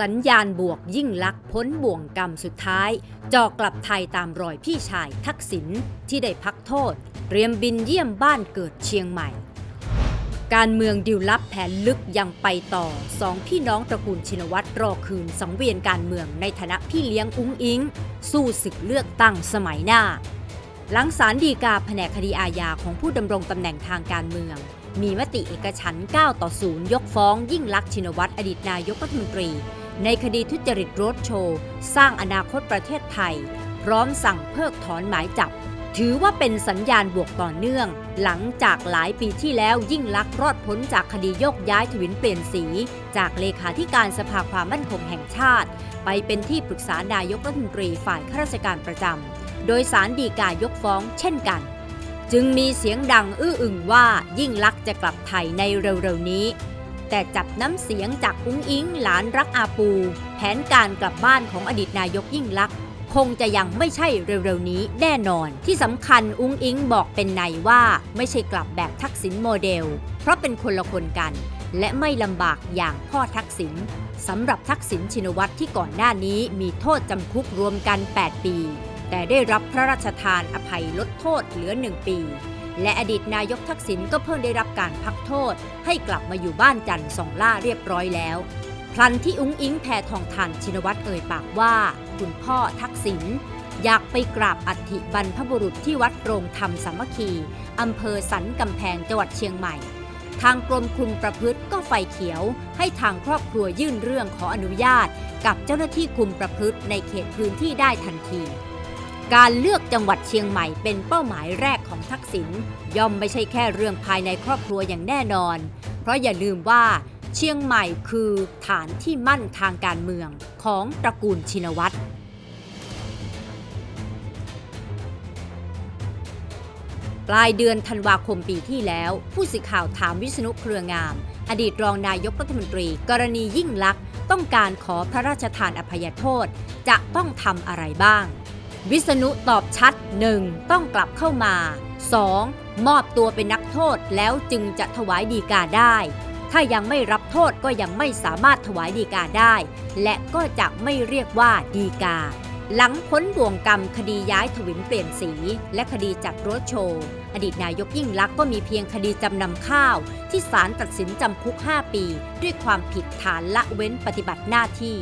สัญญาณบวกยิ่งลักษณ์พ้นบ่วงกรรมสุดท้าย จอกกลับไทยตามรอยพี่ชายทักษิณที่ได้พักโทษ เตรียมบินเยี่ยมบ้านเกิดเชียงใหม่ การเมืองดิวลับแผนลึกยังไปต่อสองพี่น้องตระกูลชินวัตรรอคืนสังเวียนการเมืองในฐานะพี่เลี้ยงอุ้งอิง สู้ศึกเลือกตั้งสมัยหน้า หลังศาลฎีกาแผนกคดีอาญาของผู้ดำรงตำแหน่งทางการเมืองมีมติเอกฉันท์9ต่อ 0 ยกฟ้องยิ่งลักษณ์ชินวัตรอดีตนายกรัฐมนตรี ในคดีทุจริตรถโชว์ สร้างอนาคตประเทศไทย พร้อมสั่งเพิกถอนหมายจับ ถือว่าเป็นสัญญาณบวกต่อเนื่อง หลังจากหลายปีที่แล้วยิ่งลักษ์รอดพ้นจากคดีโยกย้ายทวินเปลี่ยนสี จากเลขาธิการสภาความมั่นคงแห่งชาติ ไปเป็นที่ปรึกษานายกรัฐมนตรีฝ่ายข้าราชการประจำโดยสารดีกายกฟ้องเช่นกัน จึงมีเสียงดังอื้ออึงว่ายิ่งลักษ์จะกลับไทยในเร็วๆนี้ แต่จับน้ำเสียงจากอุ้งอิงหลานรักอาปู แผนการกลับบ้านของอดีตนายกยิ่งลักษณ์คงจะยังไม่ใช่เร็วๆนี้แน่นอน ที่สำคัญอุ้งอิงบอกเป็นในว่าไม่ใช่กลับแบบทักษิณโมเดล เพราะเป็นคนละคนกัน และไม่ลำบากอย่างพ่อทักษิณสำหรับทักษิณชินวัตรที่ก่อนหน้านี้มีโทษจำคุกรวมกัน 8 ปี แต่ได้รับพระราชทานอภัยลดโทษเหลือ 1 ปี และอดีตนายกทักษิณก็เพิ่งได้รับการพักโทษ ให้กลับมาอยู่บ้านจันทร์สองล่าเรียบร้อยแล้ว พลันที่อุ้งอิงแพทองทานชินวัตรเอ่ยปากว่า คุณพ่อทักษิณอยากไปกราบอัฐิบรรพบุรุษที่วัดโรงธรรมสามัคคีอำเภอสันกำแพงจังหวัดเชียงใหม่ ทางกรมคุมประพฤติก็ไฟเขียว ให้ทางครอบครัวยื่นเรื่องขออนุญาต กับเจ้าหน้าที่คุมประพฤติในเขตพื้นที่ได้ทันที การเลือกจังหวัดเชียงใหม่เป็นเป้าหมายแรกของทักษิณย่อมไม่ใช่แค่เรื่องภายในครอบครัวอย่างแน่นอน เพราะอย่าลืมว่า เชียงใหม่คือฐานที่มั่นทางการเมืองของตระกูลชินวัตรปลายเดือนธันวาคมปีที่แล้ว ผู้สื่อข่าวถามวิษณุเครืองาม อดีตรองนายกรัฐมนตรี กรณียิ่งลักษณ์ต้องการขอพระราชทานอภัยโทษ จะต้องทำอะไรบ้าง วิษณุตอบชัด 1. ต้องกลับเข้ามา 2. มอบตัวเป็นนักโทษแล้วจึงจะถวายดีกาได้ ถ้ายังไม่รับโทษก็ยังไม่สามารถถวายดีกาได้ และก็จะไม่เรียกว่าดีกา หลังพ้นบ่วงกรรมคดีย้ายถวินเปลี่ยนสี และคดีจัดรถโชว์ อดีตนายกยิ่งลักษณ์ก็มีเพียงคดีจำนำข้าว ที่ศาลตัดสินจำคุก 5 ปี ด้วยความผิดฐานละเว้นปฏิบัติหน้าที่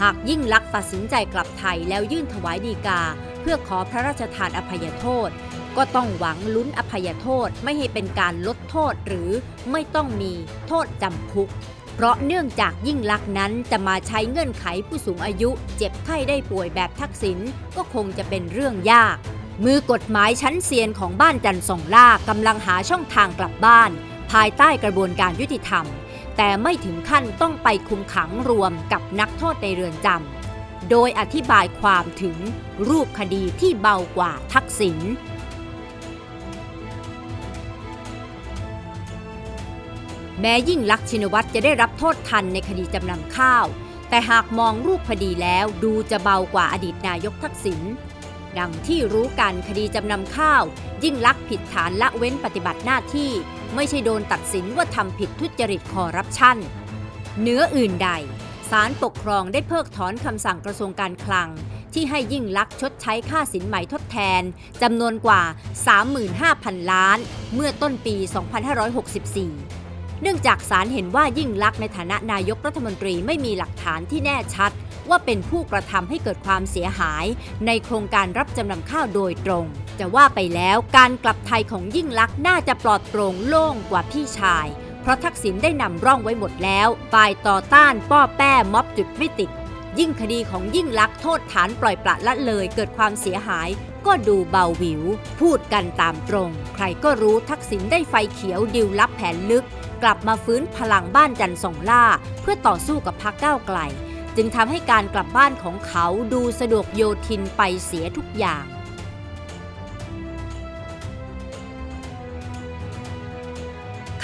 หากยิ่งลักษณ์ตัดสินใจกลับไทยแล้วยื่นถวายดีกา เพื่อขอพระราชทานอภัยโทษ ก็ต้องหวังลุ้นอภัยโทษไม่ให้เป็นการลดโทษหรือไม่ต้องมีโทษจำคุก เพราะเนื่องจากยิ่งลักษณ์นั้นจะมาใช้เงื่อนไขผู้สูงอายุ เจ็บไข้ได้ป่วยแบบทักษิณก็คงจะเป็นเรื่องยาก มือกฎหมายชั้นเซียนของบ้านจันทร์สองล่ากำลังหาช่องทางกลับบ้าน ภายใต้กระบวนการยุติธรรม แต่ไม่ถึงขั้นต้องไปคุมขังรวมกับนักโทษในเรือนจำ โดยอธิบายความถึงรูปคดีที่เบากว่าทักษิณแม้ยิ่งลักษณ์ชินวัตรจะได้รับโทษทันในคดีจำนำข้าว แต่หากมองรูปคดีแล้วดูจะเบากว่าอดีตนายกทักษิณ ดังที่รู้กันคดีจำนำข้าว ยิ่งลักษณ์ผิดฐานละเว้นปฏิบัติหน้าที่ ไม่ใช่โดนตัดสินว่าทำผิดทุจริตคอร์รัปชันเหนืออื่นใดศาลปกครองได้เพิกถอนคำสั่งกระทรวงการคลัง ที่ให้ยิ่งลักษณ์ชดใช้ค่าสินไหม่ทดแทนจำนวนกว่า 35,000 ล้าน เมื่อต้นปี 2564 เนื่องจากศาลเห็นว่ายิ่งลักษณ์ในฐานะนายกรัฐมนตรีไม่มีหลักฐานที่แน่ชัด ว่าเป็นผู้กระทำให้เกิดความเสียหาย ในโครงการรับจำนำข้าวโดยตรง จะว่าไปแล้วการกลับไทยของยิ่งลักษณ์น่าจะปลอดโปร่งโล่งกว่าพี่ชาย เพราะทักษิณได้นำร่องไว้หมดแล้ว ฝ่ายต่อต้านป้อแป้ม็อบจุดไม่ติด ยิ่งคดีของยิ่งลักษณ์โทษฐานปล่อยปละละเลยเกิดความเสียหายก็ดูเบาหวิว พูดกันตามตรง ใครก็รู้ทักษิณได้ไฟเขียวดิวลับแผนลึก กลับมาฟื้นพลังบ้านจันทร์สองล่า เพื่อต่อสู้กับพรรคก้าวไกล จึงทำให้การกลับบ้านของเขาดูสะดวกโยทินไปเสียทุกอย่าง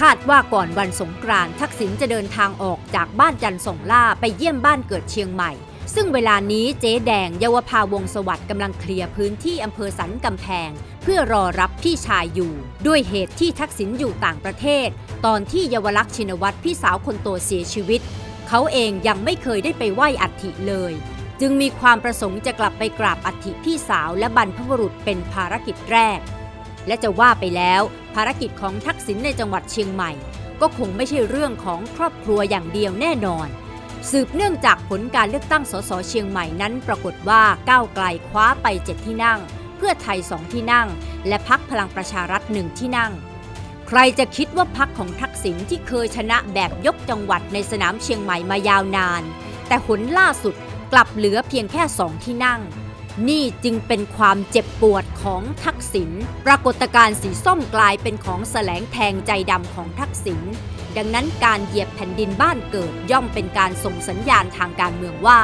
คาดว่าก่อนวันสงกรานต์ทักษิณจะเดินทางออกจากบ้านจันทร์ส่งล่าไปเยี่ยมบ้านเกิดเชียงใหม่ ซึ่งเวลานี้เจ๊แดงเยาวภาวงสวัสดิ์กำลังเคลียร์พื้นที่อำเภอสันกำแพง เพื่อรอรับพี่ชายอยู่ ด้วยเหตุที่ทักษิณอยู่ต่างประเทศ ตอนที่เยาวลักษณ์ชินวัตรพี่สาวคนโตเสียชีวิต เขาเองยังไม่เคยได้ไปไหว้อัฐิเลย จึงมีความประสงค์จะกลับไปกราบอัฐิพี่สาวและบรรพบุรุษเป็นภารกิจแรก และจะว่าไปแล้วภารกิจของทักษิณในจังหวัดเชียงใหม่ ก็คงไม่ใช่เรื่องของครอบครัวอย่างเดียวแน่นอน สืบเนื่องจากผลการเลือกตั้งสสเชียงใหม่นั้นปรากฏว่าก้าวไกลคว้าไป 7 ที่นั่ง เพื่อไทย 2 ที่นั่ง และพักพลังประชารัฐหนึ่งที่นั่ง ใครจะคิดว่าพักของทักษิณที่เคยชนะแบบยกจังหวัดในสนามเชียงใหม่มายาวนาน แต่ผลล่าสุดกลับเหลือเพียงแค่สองที่นั่ง นี่จึงเป็นความเจ็บปวดของทักษิณปรากฏการณ์สีส้มกลายเป็นของแสลงแทงใจดำของทักษิณดังนั้นการเหยียบแผ่นดินบ้านเกิดย่อมเป็นการส่งสัญญาณทางการเมืองว่า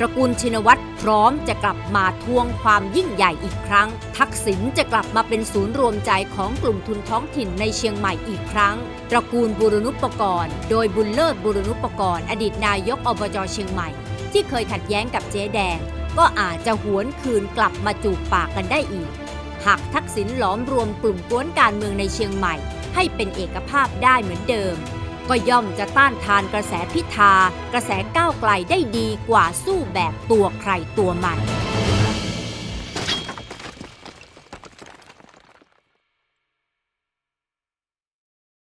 ตระกูลชินวัตรพร้อมจะกลับมาทวงความยิ่งใหญ่อีกครั้ง ทักษิณจะกลับมาเป็นศูนย์รวมใจของกลุ่มทุนท้องถิ่นในเชียงใหม่อีกครั้ง ตระกูลบุรณุปกรณ์ โดยบุญเลิศบุรณุปกรณ์อดีตนายกอบจเชียงใหม่ ที่เคยขัดแย้งกับเจ๊แดง ก็อาจจะหวนคืนกลับมาจูบปากกันได้อีก หากทักษิณหลอมรวมกลุ่มกวนการเมืองในเชียงใหม่ ให้เป็นเอกภาพได้เหมือนเดิม ก็ย่อมจะต้านทานกระแสพิธากระแสก้าวไกลได้ดีกว่าสู้แบบตัวใครตัวมัน